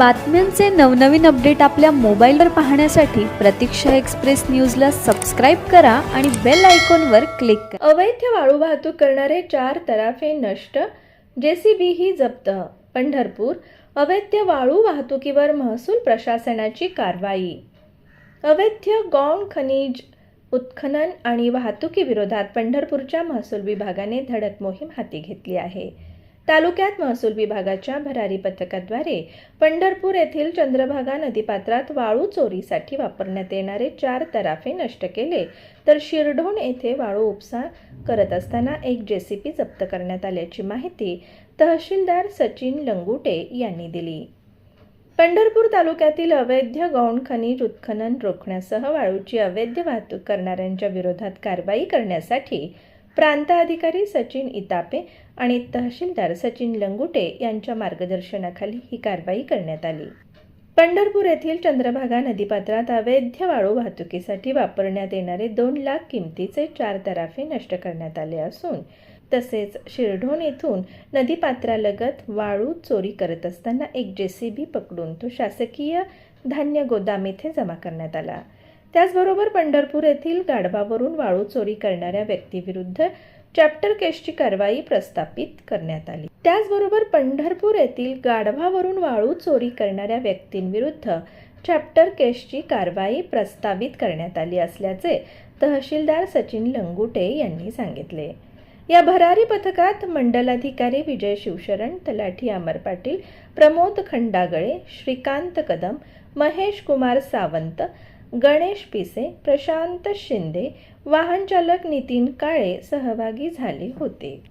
बातम्यांचे नवनवीन अपडेट आपल्या मोबाईलवर पाहण्यासाठी प्रतीक्षा एक्सप्रेस न्यूजला सबस्क्राईब करा आणि बेल आयकॉनवर क्लिक करा. अवैध वाळू वाहतूक करणारे चार तराफे नष्ट जेसीबी ही जप्त. पंढरपूर अवैध वाळू वाहतुकीवर महसूल प्रशासनाची कारवाई. अवैध गौण खनिज उत्खनन आणि वाहतुकीविरोधात पंढरपूरच्या महसूल विभागाने धडक मोहीम हाती घेतली आहे. तालुक्यात महसूल विभागाच्या भरारी पथकाद्वारे पंढरपूर येथील चंद्रभागा नदीपात्रात वाळू चोरीसाठी वापरण्यात येणारे चार तराफे नष्ट केले. तर शिरढोण येथे वाळू उपसा करत असताना एक जेसीपी जप्त करण्यात आल्याची माहिती तहसीलदार सचिन लंगुटे यांनी दिली. पंढरपूर तालुक्यातील अवैध गौण खनिज उत्खनन रोखण्यासह वाळूची अवैध वाहतूक करणाऱ्यांच्या विरोधात कारवाई करण्यासाठी प्रांत अधिकारी सचिन इतापे आणि तहसीलदार सचिन लंगुटे यांच्या मार्गदर्शनाखाली ही कारवाई करण्यात आली. पंढरपूर येथील चंद्रभागा नदीपात्रात अवैध वाळू वाहतुकीसाठी वापरण्यात येणारे दोन लाख किमतीचे चार तराफे नष्ट करण्यात आले असून तसेच शिरढोण येथून नदीपात्रालगत वाळू चोरी करत असताना एक जेसीबी पकडून तो शासकीय धान्य गोदाम येथे जमा करण्यात आला. त्याचबरोबर पंढरपूर येथील गाढवावरून वाळू चोरी करणाऱ्या व्यक्तीविरुद्ध चॅप्टर केसची कारवाई प्रस्थापित करण्यात आली. त्याचबरोबर पंढरपूर येथील गाढवावरून वाळू चोरी करणाऱ्या व्यक्तींविरुद्ध चॅप्टर केसची कारवाई प्रस्तावित करण्यात आली असल्याचे तहसीलदार सचिन लंगुटे यांनी सांगितले. या भरारी पथकात मंडलाधिकारी विजय शिवशरण तलाठी अमर पाटील प्रमोद खंडागळे श्रीकांत कदम महेश कुमार सावंत गणेश पिसे प्रशांत शिंदे वाहनचालक नितीन काळे सहभागी झाले होते.